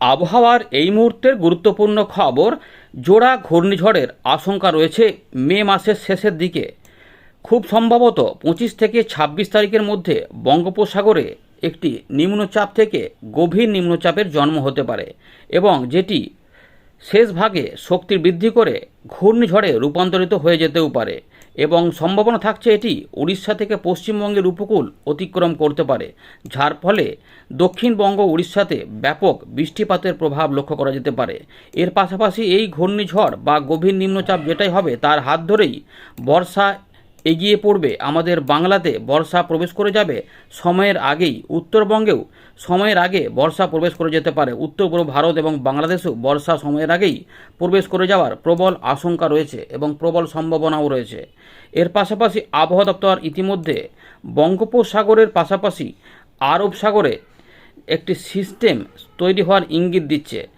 আবহাওয়ার এই মুহূর্তের গুরুত্বপূর্ণ খবর, জোড়া ঘূর্ণিঝড়ের আশঙ্কা রয়েছে মে মাসের শেষের দিকে। খুব সম্ভবত পঁচিশ থেকে ছাব্বিশ তারিখের মধ্যে বঙ্গোপসাগরে একটি নিম্নচাপ থেকে গভীর নিম্নচাপের জন্ম হতে পারে এবং যেটি শেষ ভাগে শক্তি বৃদ্ধি করে ঘূর্ণিঝড়ে রূপান্তরিত হয়ে যেতেও পারে। এবং সম্ভাবনা থাকছে এটি উড়িষ্যা থেকে পশ্চিমবঙ্গের উপকূল অতিক্রম করতে পারে, যার ফলে দক্ষিণবঙ্গ উড়িষ্যাতে ব্যাপক বৃষ্টিপাতের প্রভাব লক্ষ্য করা যেতে পারে। এর পাশাপাশি এই ঘূর্ণিঝড় বা গভীর নিম্নচাপ যেটাই হবে, তার হাত ধরেই বর্ষা এগিয়ে পড়বে। আমাদের বাংলাতে বর্ষা প্রবেশ করে যাবে। সময়ের আগেই উত্তরবঙ্গেও সময়ের আগে বর্ষা প্রবেশ করে যেতে পারে। উত্তর, পূর্ব ভারত এবং বাংলাদেশেও বর্ষা সময়ের আগেই প্রবেশ করে যাওয়ার প্রবল আশঙ্কা রয়েছে এবং প্রবল সম্ভাবনাও রয়েছে। এর পাশাপাশি আবহাওয়া দপ্তর ইতিমধ্যে বঙ্গোপসাগরের পাশাপাশি আরব সাগরে একটি সিস্টেম তৈরি হওয়ার ইঙ্গিত দিচ্ছে।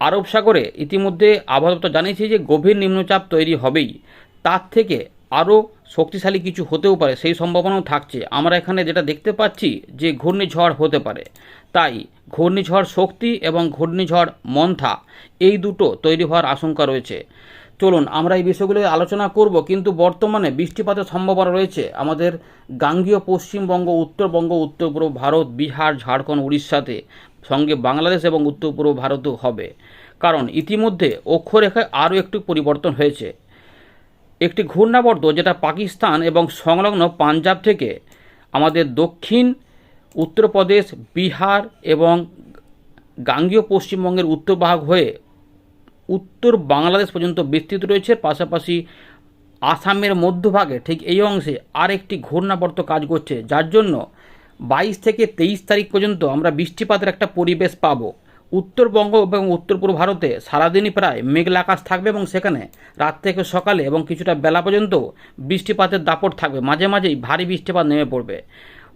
আরব সাগরে ইতিমধ্যে আবহাওয়া দপ্তর জানিয়েছে যে গভীর নিম্নচাপ তৈরি হবেই। তার থেকে আরও শক্তিশালী কিছু হতেও পারে, সেই সম্ভাবনাও থাকছে। আমরা এখানে যেটা দেখতে পাচ্ছি যে ঘূর্ণিঝড় হতে পারে। তাই ঘূর্ণিঝড় শক্তি এবং ঘূর্ণিঝড় মন্থা এই দুটো তৈরি হওয়ার আশঙ্কা রয়েছে। চলুন, আমরা এই বিষয়গুলো আলোচনা করব, কিন্তু বর্তমানে বৃষ্টিপাতের সম্ভাবনা রয়েছে। আমাদের গাঙ্গীয় পশ্চিমবঙ্গ, উত্তরবঙ্গ উত্তর পূর্ব ভারত, বিহার, ঝাড়খণ্ড, উড়িষ্যাতে সঙ্গে বাংলাদেশ এবং উত্তর পূর্ব ভারতেও হবে। কারণ ইতিমধ্যে অক্ষরেখায় আরও একটু পরিবর্তন হয়েছে। একটি ঘূর্ণাবর্ত যেটা পাকিস্তান এবং সংলগ্ন পাঞ্জাব থেকে আমাদের দক্ষিণ, উত্তরপ্রদেশ, বিহার এবং গাঙ্গীয় পশ্চিমবঙ্গের উত্তর ভাগ হয়ে উত্তর বাংলাদেশ পর্যন্ত বিস্তৃত রয়েছে। পাশাপাশি আসামের মধ্যভাগে ঠিক এই অংশে আর একটি ঘূর্ণাবর্ত কাজ করছে, যার জন্য বাইশ থেকে তেইশ তারিখ পর্যন্ত আমরা বৃষ্টিপাতের একটা পরিবেশ পাবো। উত্তরবঙ্গ এবং উত্তর পূর্ব ভারতে সারাদিনই প্রায় মেঘলা আকাশ থাকবে এবং সেখানে রাত থেকে সকালে এবং কিছুটা বেলা পর্যন্ত বৃষ্টিপাতের দাপট থাকবে। মাঝে মাঝেই ভারী বৃষ্টিপাত নেমে পড়বে।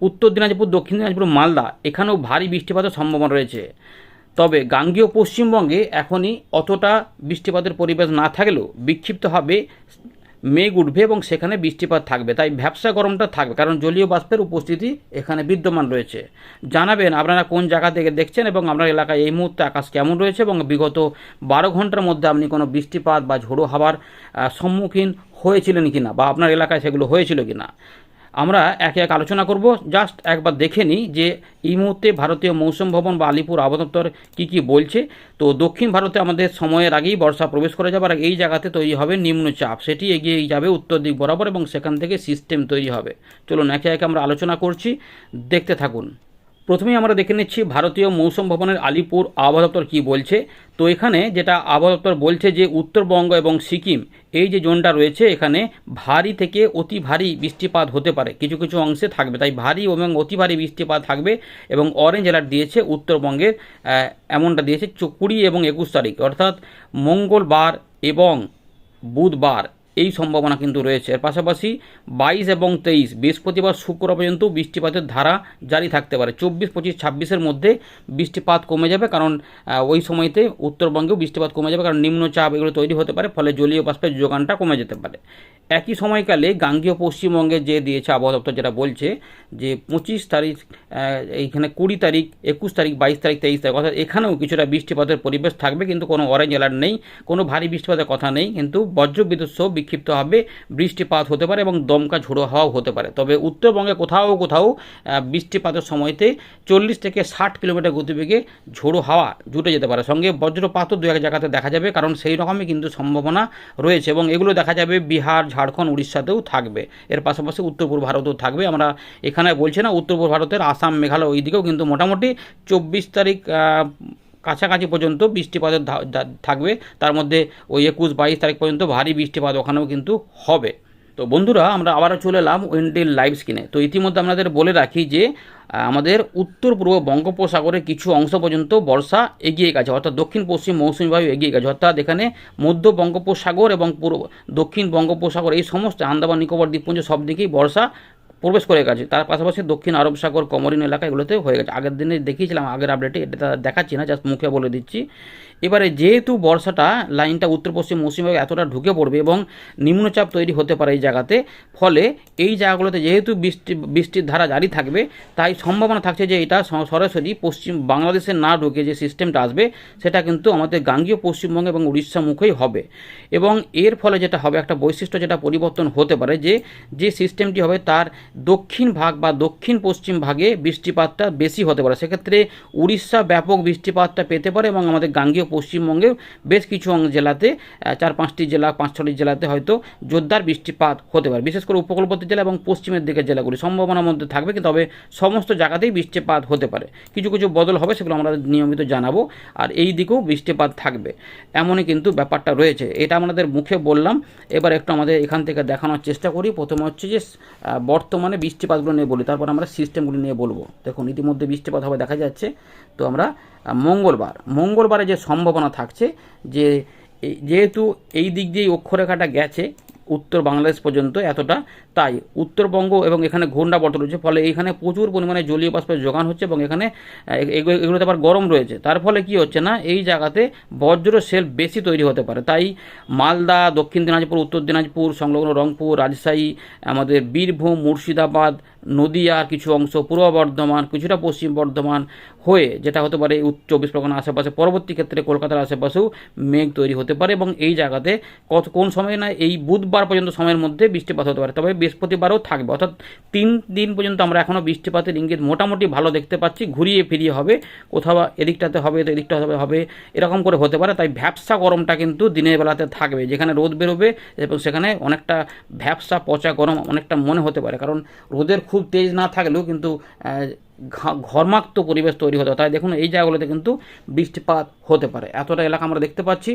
উত্তর দিনাজপুর, দক্ষিণ দিনাজপুর, মালদা এখানেও ভারী বৃষ্টিপাতের সম্ভাবনা রয়েছে। তবে গাঙ্গীয় পশ্চিমবঙ্গে এখনই অতটা বৃষ্টিপাতের পরিবেশ না থাকলেও বিক্ষিপ্তভাবে মেঘ উঠবে এবং সেখানে বৃষ্টিপাত থাকবে। তাই ভ্যাবসা গরমটা থাকবে, কারণ জলীয় বাষ্পের উপস্থিতি এখানে বিদ্যমান রয়েছে। জানাবেন আপনারা কোন জায়গা থেকে দেখছেন এবং আপনার এলাকায় এই মুহূর্তে আকাশ কেমন রয়েছে এবং বিগত বারো ঘণ্টার মধ্যে আপনি কোনো বৃষ্টিপাত বা ঝোড়ো হাওয়ার সম্মুখীন হয়েছিলেন কি না বা আপনার এলাকায় সেগুলো হয়েছিল কি না আমরা একে এক আলোচনা করব। জাস্ট একবার দেখে নিই যে এই মুহূর্তে ভারতীয় মৌসুম ভবন বা আলিপুর আবদপ্তর কি কী বলছে। তো দক্ষিণ ভারতে আমাদের সময়ের আগেই বর্ষা প্রবেশ করে যাবে আর এই জায়গাতে তৈরি হবে নিম্নচাপ। সেটি এগিয়ে যাবে উত্তর দিক বরাবর এবং সেখান থেকে সিস্টেম তৈরি হবে। চলুন একে একে আমরা আলোচনা করছি। দেখতে থাকুন। প্রথমেই আমরা দেখে নিচ্ছি ভারতীয় মৌসুম ভবনের আলিপুর আবহাওয়া দপ্তর কী বলছে। তো এখানে যেটা আবহাওয়া দপ্তর বলছে যে উত্তরবঙ্গ এবং সিকিম, এই যে জোনটা রয়েছে, এখানে ভারী থেকে অতি ভারী বৃষ্টিপাত হতে পারে। কিছু কিছু অংশে থাকবে, তাই ভারী এবং অতি ভারী বৃষ্টিপাত থাকবে এবং অরেঞ্জ অ্যালার্ট দিয়েছে উত্তরবঙ্গের এমনটা দিয়েছে কুড়ি এবং একুশ তারিখ। অর্থাৎ মঙ্গলবার এবং বুধবার এই সম্ভাবনা কিন্তু রয়েছে। এর পাশাপাশি বাইশ এবং তেইশ, বৃহস্পতিবার শুক্র পর্যন্ত বৃষ্টিপাতের ধারা জারি থাকতে পারে। চব্বিশ, পঁচিশ, ছাব্বিশের মধ্যে বৃষ্টিপাত কমে যাবে, কারণ ওই সময়তে উত্তরবঙ্গেও বৃষ্টিপাত কমে যাবে, কারণ নিম্নচাপ এগুলো তৈরি হতে পারে, ফলে জলীয় বাষ্পের যোগানটা কমে যেতে পারে। একই সময়কালে গাঙ্গীয় পশ্চিমবঙ্গে যে দিয়েছে আবহাওয়া দপ্তর যেটা বলছে যে পঁচিশ তারিখ এইখানে কুড়ি তারিখ, একুশ তারিখ, বাইশ তারিখ, তেইশ তারিখ, অর্থাৎ এখানেও কিছুটা বৃষ্টিপাতের পরিবেশ থাকবে, কিন্তু কোনো অরেঞ্জ অ্যালার্ট নেই, কোনো ভারী বৃষ্টিপাতের কথা নেই, কিন্তু বজ্রবিদ্যুৎ সহ বিক্ষিপ্তভাবে বৃষ্টিপাত হতে পারে এবং দমকা ঝোড়ো হাওয়াও হতে পারে। তবে উত্তরবঙ্গে কোথাও কোথাও বৃষ্টিপাতের সময়তে চল্লিশ থেকে ষাট কিলোমিটার গতিবেগে ঝোড়ো হাওয়া জুটে যেতে পারে। সঙ্গে বজ্রপাতও দু এক জায়গাতে দেখা যাবে, কারণ সেই রকমই কিন্তু সম্ভাবনা রয়েছে এবং এগুলো দেখা যাবে বিহার ঝাড়খণ্ড উড়িষ্যাতেও থাকবে। এর পাশাপাশি উত্তর পূর্ব ভারতেও থাকবে। আমরা এখানে বলছি না উত্তর পূর্ব ভারতের আসাম, মেঘালয় ওই দিকেও কিন্তু মোটামুটি চব্বিশ তারিখ কাছাকাছি পর্যন্ত বৃষ্টিপাতের থাকবে। তার মধ্যে ওই একুশ বাইশ তারিখ পর্যন্ত ভারী বৃষ্টিপাত ওখানেও কিন্তু হবে। তো বন্ধুরা, আমরা আবারও চলে এলাম উইন্ডিল লাইভ স্ক্রিনে তো ইতিমধ্যে আপনাদের বলে রাখি যে আমাদের উত্তর পূর্ব বঙ্গোপসাগরের কিছু অংশ পর্যন্ত বর্ষা এগিয়ে গেছে, অর্থাৎ দক্ষিণ পশ্চিম মৌসুমী বায়ু এগিয়ে গেছে, অর্থাৎ এখানে মধ্য বঙ্গোপসাগর এবং পূর্ব দক্ষিণ বঙ্গোপসাগর এই সমস্ত আন্দামান নিকোবর দ্বীপপুঞ্জ সব দিকেই বর্ষা প্রবেশ করে গেছে। তার পাশাপাশি দক্ষিণ আরব সাগর, কমরিন এলাকা এগুলোতে হয়ে গেছে। আগের দিনে দেখিয়েছিলাম, আগের আপডেটে এটা দেখাচ্ছি না জাস্ট মুখে বলে দিচ্ছি। এবারে যেহেতু বর্ষাটা, লাইনটা উত্তর পশ্চিম মৌসুমে এতটা ঢুকে পড়বে এবং নিম্নচাপ তৈরি হতে পারে এই জায়গাতে, ফলে এই জায়গাগুলোতে যেহেতু বৃষ্টি, বৃষ্টির ধারা জারি থাকবে, তাই সম্ভাবনা থাকছে যে এটা সরাসরি পশ্চিম বাংলাদেশে না ঢুকে যে সিস্টেমটা আসবে, সেটা কিন্তু আমাদের গাঙ্গীয় পশ্চিমবঙ্গ এবং উড়িষ্যা মুখেই হবে। এবং এর ফলে যেটা হবে, একটা বৈশিষ্ট্য যেটা পরিবর্তন হতে পারে যে যে সিস্টেমটি হবে তার দক্ষিণ ভাগ বা দক্ষিণ পশ্চিম ভাগে বৃষ্টিপাতটা বেশি হতে পারে। সেক্ষেত্রে উড়িষ্যা ব্যাপক বৃষ্টিপাতটা পেতে পারে এবং আমাদের গাঙ্গীয় পশ্চিমবঙ্গেও বেশ কিছু জেলাতে চার পাঁচটি জেলা পাঁচ ছটি জেলাতে হয়তো জোরদার বৃষ্টিপাত হতে পারে। বিশেষ করে উপকূলবর্তী জেলা এবং পশ্চিমের দিকের জেলাগুলি। সম্ভাবনার মধ্যে থাকবে কিন্তু তবে সমস্ত জায়গাতেই বৃষ্টিপাত হতে পারে। কিছু কিছু বদল হবে সেগুলো আমরা নিয়মিত জানাব আর এই দিকেও বৃষ্টিপাত থাকবে। এমনই কিন্তু ব্যাপারটা রয়েছে। এটা আমাদের মুখে বললাম। এবার একটু আমাদের এখান থেকে দেখানোর চেষ্টা করি। প্রথমে হচ্ছে যে আহ, বর্তমানে বৃষ্টিপাতগুলো নিয়ে বলি, তারপর আমরা সিস্টেমগুলি নিয়ে বলব। দেখুন, ইতিমধ্যে বৃষ্টিপাত হবে, দেখা যাচ্ছে। তো আমরা মঙ্গলবার, মঙ্গলবারে যে সম্ভাবনা থাকছে যে যেহেতু এই দিক দিয়ে অক্ষরেখাটা গেছে উত্তর বাংলাদেশ পর্যন্ত এতটা তাই। উত্তরবঙ্গ এবং এখানে ঘূর্ণাবর্ত রয়েছে, ফলে এখানে প্রচুর পরিমাণে জলীয় বাষ্পের যোগান হচ্ছে এবং এখানে এগুলো- এগুলোতে আবার গরম রয়েছে। তার ফলে কি হচ্ছে না, এই জায়গাতে বজ্র সেল বেশি তৈরি হতে পারে। তাই মালদা, দক্ষিণ দিনাজপুর, উত্তর দিনাজপুর, সংলগ্ন রংপুর, রাজশাহী, আমাদের বীরভূম, মুর্শিদাবাদ নদিয়ার কিছু অংশ পূর্ব বর্ধমান, কিছুটা পশ্চিম বর্ধমান হয়ে যেটা হতে পারে চব্বিশ পরগনার আশেপাশে। পরবর্তী ক্ষেত্রে কলকাতার আশেপাশেও মেঘ তৈরি হতে পারে এবং এই জায়গাতে কত, কোন সময় না, এই বুধবার পর্যন্ত সময়ের মধ্যে বৃষ্টিপাত হতে পারে। তবে বৃহস্পতিবারও থাকবে। অর্থাৎ তিন দিন পর্যন্ত আমরা এখনও বৃষ্টিপাতের ইঙ্গিত মোটামুটি ভালো দেখতে পাচ্ছি। ঘুরিয়ে ফিরিয়ে হবে, কোথাও এদিকটাতে হবে তো এদিকটা হবে হবে, এরকম করে হতে পারে। তাই ভ্যাবসা গরমটা কিন্তু দিনের বেলাতে থাকবে। যেখানে রোদ বেরোবে এবং সেখানে অনেকটা ভ্যাবসা পচা গরম অনেকটা মনে হতে পারে। কারণ রোদের খুব তেজ না থাকলেও কিন্তু ঘর্মাক্ত পরিবেশ তৈরি হতে। তাই দেখুন, এই জায়গাগুলোতে কিন্তু বৃষ্টিপাত হতে পারে। এতটা এলাকা আমরা দেখতে পাচ্ছি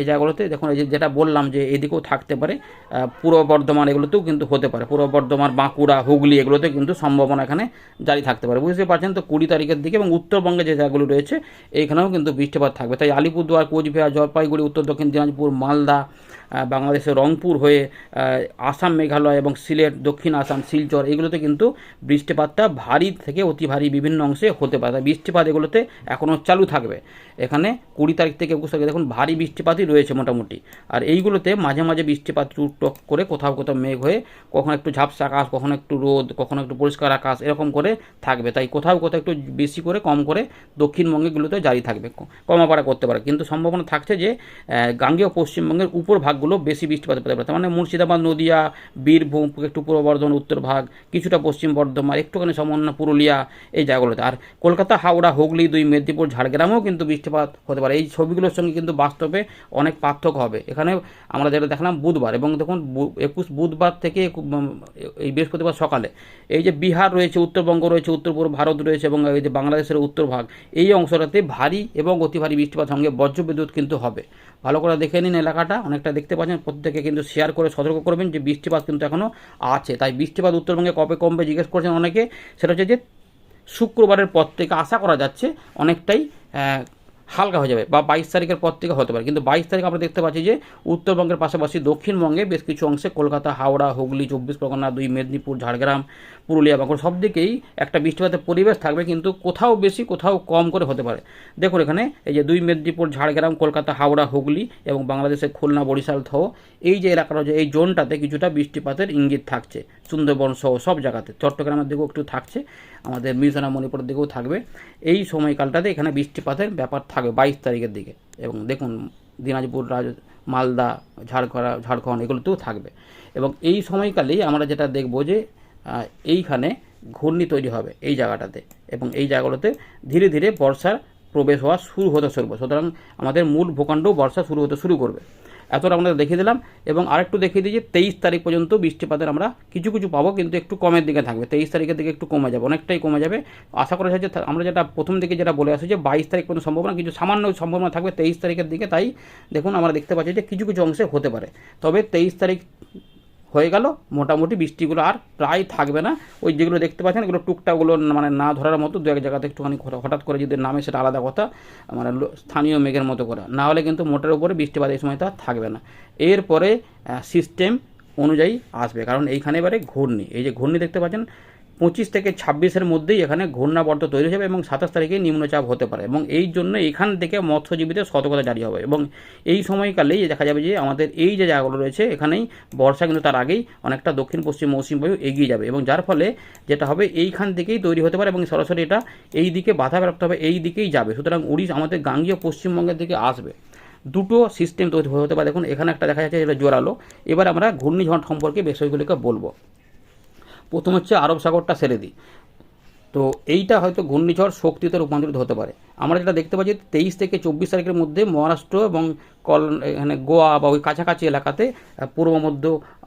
এই জায়গাগুলোতে। দেখুন, এই যেটা বললাম যে এদিকেও থাকতে পারে পূর্ব বর্ধমান এগুলোতেও কিন্তু হতে পারে। পূর্ব বর্ধমান, বাঁকুড়া, হুগলি এগুলোতে কিন্তু সম্ভাবনা এখানে জারি থাকতে পারে। বুঝতে পারছেন তো, কুড়ি তারিখের দিকে এবং উত্তরবঙ্গে যে জায়গাগুলো রয়েছে, এইখানেও কিন্তু বৃষ্টিপাত থাকবে। তাই আলিপুরদুয়ার, কোচবিহার, জলপাইগুড়ি, উত্তর দক্ষিণ দিনাজপুর, মালদা বাংলাদেশের রংপুর হয়ে আসাম, মেঘালয় এবং সিলেট, দক্ষিণ আসাম, শিলচর, এগুলোতে কিন্তু বৃষ্টিপাতটা ভারী থেকে অতি ভারী বিভিন্ন অংশে হতে পারে। বৃষ্টিপাত এগুলোতে এখনও চালু থাকবে। এখানে কুড়ি তারিখ থেকে একুশ তারিখে দেখুন ভারী বৃষ্টিপাতই রয়েছে মোটামুটি। আর এইগুলোতে মাঝে মাঝে বৃষ্টিপাত টুকটক করে কোথাও কোথাও মেঘ হয়ে কখনো একটু ঝাপসা আকাশ, কখনো একটু রোদ, কখনো একটু পরিষ্কার আকাশ এরকম করে থাকবে। তাই কোথাও কোথাও একটু বেশি করে, কম করে দক্ষিণবঙ্গেগুলোতে জারি থাকবে। কমাপাড়া করতে পারে। কিন্তু সম্ভাবনা থাকছে যে গাঙ্গেয় পশ্চিমবঙ্গের উপর ভাগগুলো বেশি বৃষ্টিপাত পেতে পারে মানে মুর্শিদাবাদ, নদিয়া, বীরভূম একটু পূর্ব বর্ধমান, উত্তর ভাগ, কিছুটা পশ্চিম বর্ধমান, একটুখানি সামান্য পুরুলিয়া, এই জায়গাগুলোতে। আর কলকাতা, হাওড়া, হুগলি, দুই মেদিনীপুর, ঝাড়গ্রামেও কিন্তু বৃষ্টিপাত হতে পারে। এই ছবিগুলোর সঙ্গে কিন্তু বাস্তবে অনেক পার্থক্য হবে। এখানে আমরা যেটা দেখলাম বুধবার এবং দেখুন একুশ বুধবার থেকে এই বৃহস্পতিবার সকালে এই যে বিহার রয়েছে, উত্তরবঙ্গ রয়েছে, উত্তর পূর্ব ভারত রয়েছে এবং এই যে বাংলাদেশের উত্তর ভাগ, এই অংশটাতে ভারী এবং অতি ভারী বৃষ্টিপাত সঙ্গে বজ্রবিদ্যুৎ কিন্তু হবে। ভালো করে দেখে নিন এলাকাটা, অনেকটা দেখতে পাচ্ছেন, প্রত্যেকে কিন্তু শেয়ার করে সতর্ক করবেন যে বৃষ্টিপাত কিন্তু এখনও আছে। তাই বৃষ্টিপাত উত্তরবঙ্গে কবে কমবে জিজ্ঞেস করছেন অনেকে, সেটা হচ্ছে যে শুক্রবারের পর থেকে আশা করা যাচ্ছে অনেকটাই হালকা হয়ে যাবে বা বাইশ তারিখের পর থেকে হতে পারে। কিন্তু বাইশ তারিখ আমরা দেখতে পাচ্ছি যে উত্তরবঙ্গের পাশাপাশি দক্ষিণবঙ্গে বেশ কিছু অংশে কলকাতা, হাওড়া, হুগলি, চব্বিশ পরগনা, দুই মেদিনীপুর, ঝাড়গ্রাম, পুরুলিয়া, বাঁকুড়া সব দিকেই একটা বৃষ্টিপাতের পরিবেশ থাকবে কিন্তু কোথাও বেশি, কোথাও কম করে হতে পারে। দেখুন এখানে এই যে দুই মেদিনীপুর, ঝাড়গ্রাম, কলকাতা, হাওড়া, হুগলি এবং বাংলাদেশের খুলনা, বরিশাল সহ এই যে এলাকাটা রয়েছে, এই জোনটাতে কিছুটা বৃষ্টিপাতের ইঙ্গিত থাকছে। সুন্দরবন সহ সব জায়গাতে, চট্টগ্রামের দিকেও একটু থাকছে, আমাদের মিজোরাম, মণিপুরের দিকেও থাকবে। এই সময়কালটাতে এখানে বৃষ্টিপাতের ব্যাপার থাকবে বাইশ তারিখের দিকে। এবং দেখুন, দিনাজপুর, রাজ, মালদা ঝাড়খড়া ঝাড়খণ্ড এগুলোতেও থাকবে। এবং এই সময়কালেই আমরা যেটা দেখব যে এইখানে ঘূর্ণি তৈরি হবে এই জায়গাটাতে। এবং এই জায়গাগুলোতে ধীরে ধীরে বর্ষার প্রবেশ হওয়া শুরু হতে শুরু সুতরাং আমাদের মূল ভূখণ্ডও বর্ষা শুরু হতে শুরু করবে। এতটা আমরা দেখিয়ে দিলাম। এবং আরেকটু দেখিয়ে দিই যে তেইশ তারিখ পর্যন্ত বৃষ্টিপাতের আমরা কিছু কিছু পাবো, কিন্তু একটু কমের দিকে থাকবে। তেইশ তারিখের দিকে একটু কমে যাবে, অনেকটাই কমে যাবে। আশা করা যায় যে আমরা যেটা প্রথম দিকে যেটা বলে আসি যে বাইশ তারিখ পর্যন্ত সম্ভাবনা, কিছু সামান্য সম্ভাবনা থাকবে তেইশ তারিখের দিকে। তাই দেখুন, আমরা দেখতে পাচ্ছি যে কিছু কিছু অংশে হতে পারে। তবে তেইশ তারিখ হয়ে গেল। মোটামুটি বৃষ্টিগুলো আর প্রায় থাকবে না। ওই যেগুলো দেখতে পাচ্ছেন, এগুলো টুকটাগুলো মানে না ধরার মতো, দু এক জায়গাতে একটুখানি হঠাৎ- করে যদি নামে সেটা আলাদা কথা। মানে স্থানীয় মেঘের মতো করে। না হলে কিন্তু মোটার উপরে বৃষ্টিপাত এই সময় সময়টা থাকবে না। এরপরে সিস্টেম অনুযায়ী আসবে। কারণ এইখানে এবারে ঘূর্ণি। এই যে ঘূর্ণি দেখতে পাচ্ছেন পঁচিশ থেকে ছাব্বিশের মধ্যেই এখানে ঘূর্ণাবর্ত তৈরি হবে এবং সাতাশ তারিখে নিম্নচাপ হতে পারে এবং এই জন্য এখান থেকে মৎস্যজীবীদের সতর্কতা জারি হবে এবং এই সময়কালেই দেখা যাবে যে আমাদের এই যে জায়গাগুলো রয়েছে, এখানেই বর্ষা কিন্তু তার আগেই অনেকটা দক্ষিণ পশ্চিম মৌসুমী বায়ু এগিয়ে যাবে এবং যার ফলে যেটা হবে এইখান থেকেই তৈরি হতে পারে এবং সরাসরি এটা এই দিকে বাধাপ্রাপ্ত হবে, এই দিকেই যাবে। সুতরাং উড়িষ্যা আমাদের গাঙ্গীয় পশ্চিমবঙ্গের দিকে আসবে। দুটো সিস্টেম তৈরি হতে পারে। দেখুন, এখানে একটা দেখা যাচ্ছে যেটা জোরালো। এবার আমরা ঘূর্ণিঝড় সম্পর্কে বিষয়গুলিকে বলব। প্রথম হচ্ছে আরব সাগরটা সেরে দিই। তো এইটা হয়তো ঘূর্ণিঝড় শক্তিতে রূপান্তরিত হতে পারে। আমরা যেটা দেখতে পাচ্ছি, তেইশ থেকে চব্বিশ তারিখের মধ্যে মহারাষ্ট্র এবং কল, এখানে গোয়া বা ওই কাছাকাছি এলাকাতে পূর্ব মধ্য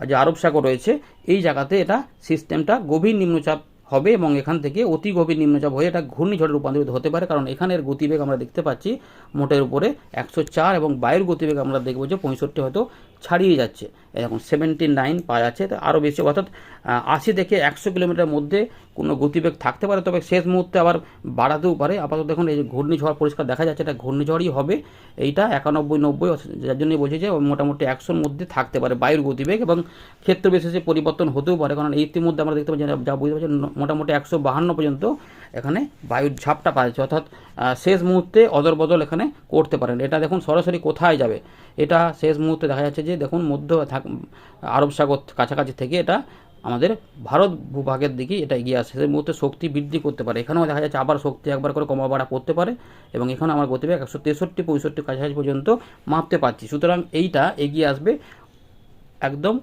যে আরব সাগর রয়েছে, এই জায়গাতে এটা সিস্টেমটা গভীর নিম্নচাপ হবে এবং এখান থেকে অতি গভীর নিম্নচাপ হয়ে এটা ঘূর্ণিঝড়ে রূপান্তরিত হতে পারে। কারণ এখানের গতিবেগ আমরা দেখতে পাচ্ছি মোটের উপরে একশো চার এবং বায়ুর গতিবেগ আমরা দেখব যে পঁয়ষট্টি হয়তো ছাড়িয়ে যাচ্ছে। এখন সেভেন্টি নাইন পাওয়া যাচ্ছে। তো আরও বেশি, অর্থাৎ আশি থেকে একশো কিলোমিটার মধ্যে কোনো গতিবেগ থাকতে পারে। তবে শেষ মুহূর্তে আবার বাড়াতেও পারে। আপাতত দেখুন, এই যে ঘূর্ণিঝড় পরিষ্কার দেখা যাচ্ছে, এটা ঘূর্ণিঝড়ই হবে। এইটা একানব্বই নব্বই যার জন্যই বলছি যে, মোটামুটি একশোর মধ্যে থাকতে পারে বায়ুর গতিবেগ এবং ক্ষেত্র বিশেষে পরিবর্তন হতেও পারে। কারণ ইতিমধ্যে আমরা দেখতে পাচ্ছি, যা- বুঝতে পারছি মোটামুটি একশো বাহান্ন পর্যন্ত এখানে বায়ুর ঝাপটা পাওয়া যাচ্ছে। অর্থাৎ শেষ মুহূর্তে অদল বদল এখানে করতে পারেন। এটা দেখুন সরাসরি কোথায় যাবে? এটা শেষ মুহূর্তে দেখা যাচ্ছে যে, দেখুন মধ্য আরব সাগর কাছাকাছি থেকে এটা আমাদের ভারত ভূভাগের দিকে এটা এগিয়ে আসছে। সেই মুহূর্তে শক্তি বৃদ্ধি করতে পারে। এখানেও দেখা যাচ্ছে আবার শক্তি একবার করে কমা বাড়া করতে পারে এবং এখানে আমার গতিবেগ একশো তেষট্টি, পঁয়ষট্টি কাছাকাছি পর্যন্ত মাপতে পারছি। সুতরাং এইটা এগিয়ে আসবে একদম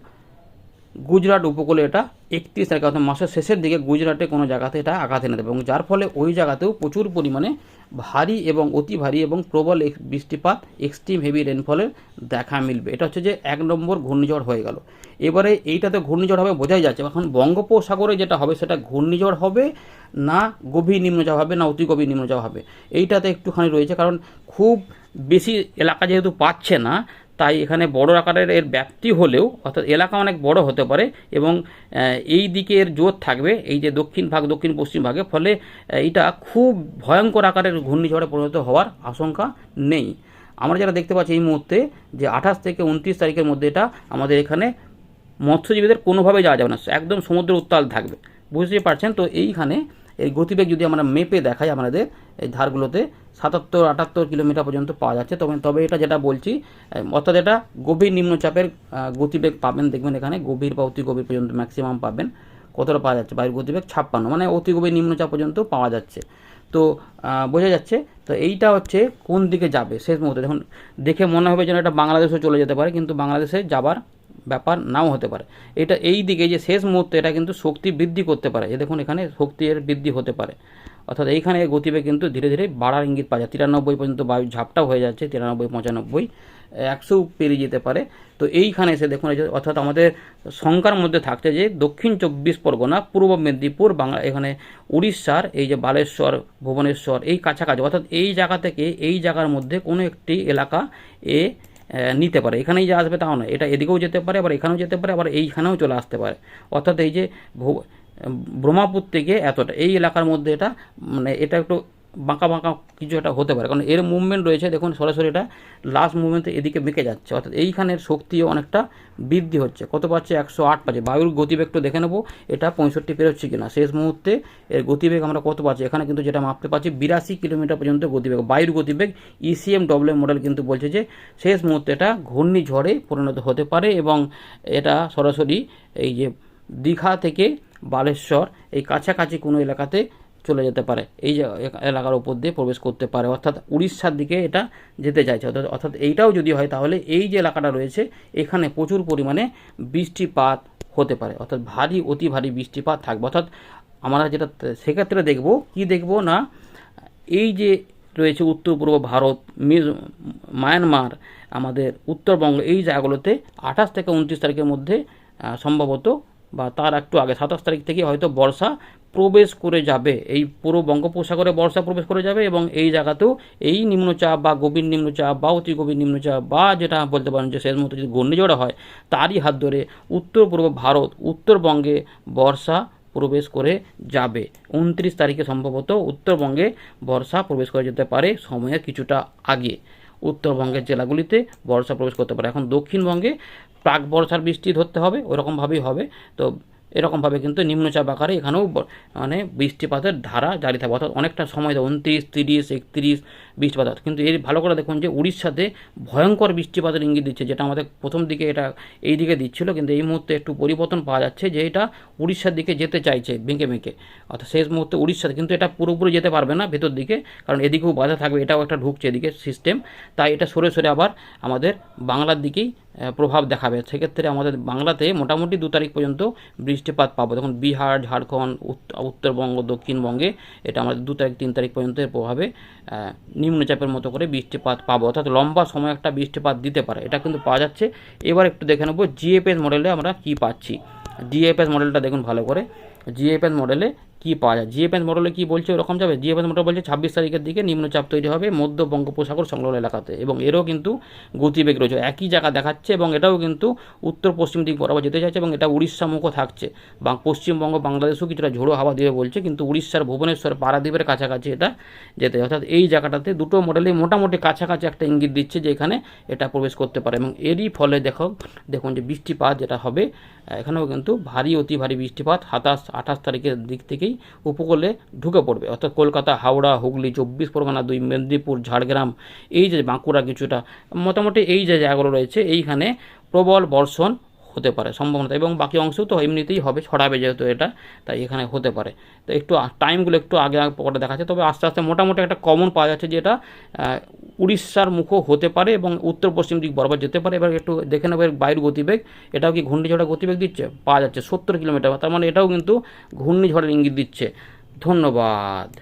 গুজরাট উপকূলে এটা একত্রিশ তারিখ, অর্থাৎ মাসের শেষের দিকে গুজরাটে কোনো জায়গাতে এটা আঘাত এনে দেবে। এবং যার ফলে ওই জায়গাতেও প্রচুর পরিমাণে ভারী এবং অতি ভারী এবং প্রবল বৃষ্টিপাত এক্সট্রিম হেভি রেনফলের দেখা মিলবে। এটা হচ্ছে যে এক নম্বর ঘূর্ণিঝড় হয়ে গেল। এবারে এইটাতে ঘূর্ণিঝড় হবে বোঝাই যাচ্ছে। এখন বঙ্গোপসাগরে যেটা হবে, সেটা ঘূর্ণিঝড় হবে না গভীর নিম্নচাপ হবে, না অতি গভীর নিম্নচাপ হবে? এইটাতে একটুখানি রয়েছে। কারণ খুব বেশি এলাকা যেহেতু পাচ্ছে না তাই এখানে বড় আকারের এর ব্যাপ্তি হলেও, অর্থাৎ এলাকা অনেক বড় হতে পারে এবং এই দিকে এর জোর থাকবে, এই যে দক্ষিণ ভাগ, দক্ষিণ পশ্চিম ভাগে, ফলে এইটা খুব ভয়ঙ্কর আকারের ঘূর্ণিঝড়ে পরিণত হওয়ার আশঙ্কা নেই। আমরা যেটা দেখতে পাচ্ছি এই মুহূর্তে যে আঠাশ থেকে উনত্রিশ তারিখের মধ্যে এটা আমাদের এখানে মৎস্যজীবীদের কোনোভাবে যাওয়া যাবে না, একদম সমুদ্র উত্তাল থাকবে। বুঝতেই পারছেন? তো এইখানে এই গতিবেগ যদি আমরা মেপে দেখাই আমাদের, এই ধারগুলোতে, সাতাত্তর, আটাত্তর কিলোমিটার পর্যন্ত পাওয়া যাচ্ছে। তবে তবে এটা যেটা বলছি অর্থাৎ এটা গভীর নিম্নচাপের গতিবেগ পাবেন। দেখবেন এখানে গভীর বা অতি গভীর পর্যন্ত ম্যাক্সিমাম পাবেন। কতটা পাওয়া যাচ্ছে? বায়ুর গতিবেগ ছাপ্পান্ন মানে অতি গভীর নিম্নচাপ পর্যন্ত পাওয়া যাচ্ছে। তো বোঝা যাচ্ছে, তো এইটা হচ্ছে কোন দিকে যাবে শেষ মুহূর্তে। দেখুন, দেখে মনে হবে যেন এটা বাংলাদেশও চলে যেতে পারে, কিন্তু বাংলাদেশে যাবার ব্যাপার নাও হতে পারে। এটা এই দিকে যে শেষ মুহূর্তে এটা কিন্তু শক্তি বৃদ্ধি করতে পারে। যে দেখুন এখানে শক্তি এর বৃদ্ধি হতে পারে। অর্থাৎ এইখানে গতিবেগ কিন্তু ধীরে ধীরে বাড়ার ইঙ্গিত পাওয়া যায়। তিরানব্বই পর্যন্ত বায়ু ঝাপটাও হয়ে যাচ্ছে, তিরানব্বই, পঁচানব্বই, একশো পেরিয়ে যেতে পারে। তো এইখানে এসে দেখুন অর্থাৎ আমাদের শঙ্কার মধ্যে থাকছে যে দক্ষিণ চব্বিশ পরগনা, পূর্ব মেদিনীপুর, বাংলা এখানে উড়িষ্যার, এই যে বালেশ্বর, ভুবনেশ্বর, এই কাছাকাছি, অর্থাৎ এই জায়গা থেকে এই জায়গার মধ্যে কোনো একটি এলাকা এ নিতে পারে। এখানেই যে আসবে তাও নয়। এটা এদিকেও যেতে পারে, আবার এখানেও যেতে পারে, আবার এইখানেও চলে আসতে পারে। অর্থাৎ এই যে ব্রহ্মাপুর থেকে এতটা, এই এলাকার মধ্যে এটা মানে এটা একটু বাঁকা বাঁকা কিছু একটা হতে পারে। কারণ এর মুভমেন্ট রয়েছে, দেখুন সরাসরি এটা লাস্ট মুভমেন্টে এদিকে বেঁকে যাচ্ছে। অর্থাৎ এইখানের শক্তিও অনেকটা বৃদ্ধি হচ্ছে। কত পাচ্ছে? একশো আট পাচ্ছে। বায়ুর গতিবেগটা দেখে নেব, এটা পঁয়ষট্টি পেরোচ্ছে কিনা। শেষ মুহূর্তে এর গতিবেগ আমরা কত পাচ্ছি? এখানে কিন্তু যেটা মাপতে পারছি বিরাশি কিলোমিটার পর্যন্ত গতিবেগ। বায়ুর গতিবেগ ইসিএম ডব্লিউ মডেল কিন্তু বলছে যে, শেষ মুহূর্তে এটা ঘূর্ণিঝড়ে পরিণত হতে পারে এবং এটা সরাসরি এই যে দীঘা থেকে বালেশ্বর, এই কাছাকাছি কোনো এলাকাতে চলে যেতে পারে। এই এলাকার উপর দিয়ে প্রবেশ করতে পারে। অর্থাৎ উড়িষ্যার দিকে এটা যেতে চাইছে। অর্থাৎ অর্থাৎ এইটাও যদি হয়, তাহলে এই যে এলাকাটা রয়েছে, এখানে প্রচুর পরিমাণে বৃষ্টিপাত হতে পারে। অর্থাৎ ভারী, অতি ভারী বৃষ্টিপাত থাকবে। অর্থাৎ আমরা যেটা সেক্ষেত্রে দেখব, কি দেখব না, এই যে রয়েছে উত্তর পূর্ব ভারত মায়ানমার, আমাদের উত্তরবঙ্গ, এই জায়গাগুলোতে আঠাশ থেকে উনত্রিশ তারিখের মধ্যে সম্ভবত, বা তার একটু আগে, সাতাশ তারিখ থেকে হয়তো বর্ষা প্রবেশ করে যাবে। এই পুরো বঙ্গোপসাগরে বর্ষা প্রবেশ করে যাবে এবং এই জায়গাতেও এই নিম্নচাপ বা গভীর নিম্নচাপ বা অতি গভীর নিম্নচাপ বা যেটা বলতে পারেন যে শেষ মুহূর্তে যদি ঘূর্ণিঝড় হয়, তারই হাত ধরে উত্তর পূর্ব ভারত, উত্তরবঙ্গে বর্ষা প্রবেশ করে যাবে। উনত্রিশ তারিখে সম্ভবত উত্তরবঙ্গে বর্ষা প্রবেশ করে যেতে পারে সময়ের কিছুটা আগে। উত্তরবঙ্গের জেলাগুলিতে বর্ষা প্রবেশ করতে পারে। এখন দক্ষিণবঙ্গে প্রাক বর্ষার বৃষ্টি ধরতে হবে, ওরকমভাবেই হবে। তো এরকমভাবে কিন্তু নিম্নচাপ আকারে এখানেও মানে বৃষ্টিপাতের ধারা জারি থাকবে। অর্থাৎ অনেকটা সময় দেয় উনত্রিশ, তিরিশ, একত্রিশ বৃষ্টিপাত কিন্তু এর ভালো করে দেখুন যে উড়িষ্যাতে ভয়ঙ্কর বৃষ্টিপাতের ইঙ্গিত দিচ্ছে, যেটা আমাদের প্রথম দিকে এটা এই দিকে দিচ্ছিল, কিন্তু এই মুহূর্তে একটু পরিবর্তন পাওয়া যাচ্ছে যে এটা উড়িষ্যার দিকে যেতে চাইছে বেঁকে বেঁকে। অর্থাৎ শেষ মুহূর্তে উড়িষ্যাতে, কিন্তু এটা পুরোপুরি যেতে পারবে না ভেতর দিকে, কারণ এদিকেও বাধা থাকবে, এটাও একটা ঢুকছে এদিকে সিস্টেম তাই এটা সরে সরে আবার আমাদের বাংলার দিকেই প্রভাব দেখাবে। সেক্ষেত্রে আমাদের বাংলাতে মোটামুটি দু তারিখ পর্যন্ত বৃষ্টিপাত পাবো। তখন বিহার, ঝাড়খণ্ড উত্তরবঙ্গ, দক্ষিণবঙ্গে এটা আমাদের দু তারিখ, তিন তারিখ পর্যন্ত প্রভাবে নিম্নচাপের মতো করে বৃষ্টিপাত পাবো। অর্থাৎ লম্বা সময় একটা বৃষ্টিপাত দিতে পারে। এটা কিন্তু পাওয়া যাচ্ছে। এবার একটু দেখে নেব জিএফএস মডেলে আমরা কি পাচ্ছি। জিএফএস মডেলটা দেখুন ভালো করে। জিএফএস মডেলে কি পাওয়া যায়? জিএফএস মডেলে কি বলছে ওরকম যাবে? জিএফএস মডেল বলছে ছাব্বিশ তারিখের দিকে নিম্নচাপ তৈরি হবে মধ্য বঙ্গোপসাগর সংলগ্ন এলাকাতে এবং এরও কিন্তু গতিবেগ রয়েছে। একই জায়গা দেখাচ্ছে এবং এটাও কিন্তু উত্তর পশ্চিম দিক বরাবর যেতে চাইছে এবং এটা উড়িষ্যা মুখও থাকছে। বা পশ্চিমবঙ্গ বাংলাদেশেও কিছুটা ঝোড়ো হাওয়া দিবে বলছে কিন্তু উড়িষ্যার ভুবনেশ্বর পারাদ্বীপের কাছাকাছি এটা যেতে অর্থাৎ এই জায়গাটাতে দুটো মডেলই মোটামুটি কাছাকাছি একটা ইঙ্গিত দিচ্ছে যে এখানে এটা প্রবেশ করতে পারে এবং এরই ফলে দেখো, দেখুন যে বৃষ্টিপাত যেটা হবে, এখানেও কিন্তু ভারী, অতি ভারী বৃষ্টিপাত সাতাশ আঠাশ তারিখের দিক থেকেই উপকূলে ঢুকে পড়বে। অর্থাৎ কলকাতা, হাওড়া, হুগলি, চব্বিশ পরগনা, দুই মেদিনীপুর, ঝাড়গ্রাম, এই যে বাঁকুড়া কিছুটা, মোটামুটি এই যে জায়গাগুলো রয়েছে, এইখানে প্রবল বর্ষণ হতে পারে সম্ভাবনা। এবং বাকি অংশেও তো এমনিতেই হবে ছড়াবে যেহেতু এটা তাই এখানে হতে পারে। তো একটু টাইমগুলো একটু আগে আগে পরে দেখাচ্ছে তবে আস্তে আস্তে মোটামুটি একটা কমন পাওয়া যাচ্ছে যেটা আহ, উড়িষ্যার মুখও হতে পারে এবং উত্তর পশ্চিম দিক বরাবর যেতে পারে। এবার একটু দেখে নেব এর বায়ুর গতিবেগ এটাও কি ঘূর্ণিঝড়ের গতিবেগ দিচ্ছে? পাওয়া যাচ্ছে সত্তর কিলোমিটার তার মানে এটাও কিন্তু ঘূর্ণিঝড়ের ইঙ্গিত দিচ্ছে। ধন্যবাদ।